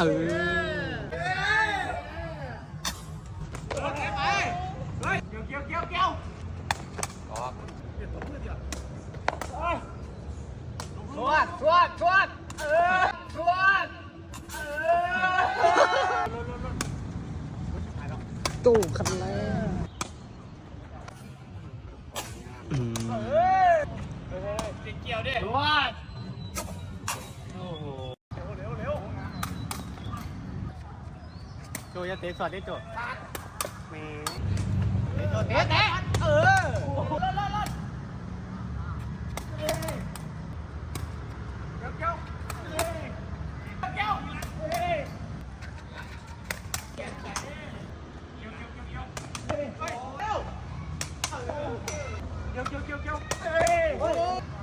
เออชวดชวดชวดเออชวดเออตู้คันแรก โจจะเตะสอดได้โจแหมเตะโจเตะเตะเออเกี่ยวเกี่ยวเกี่ยวเกี่ยวเฮ้ย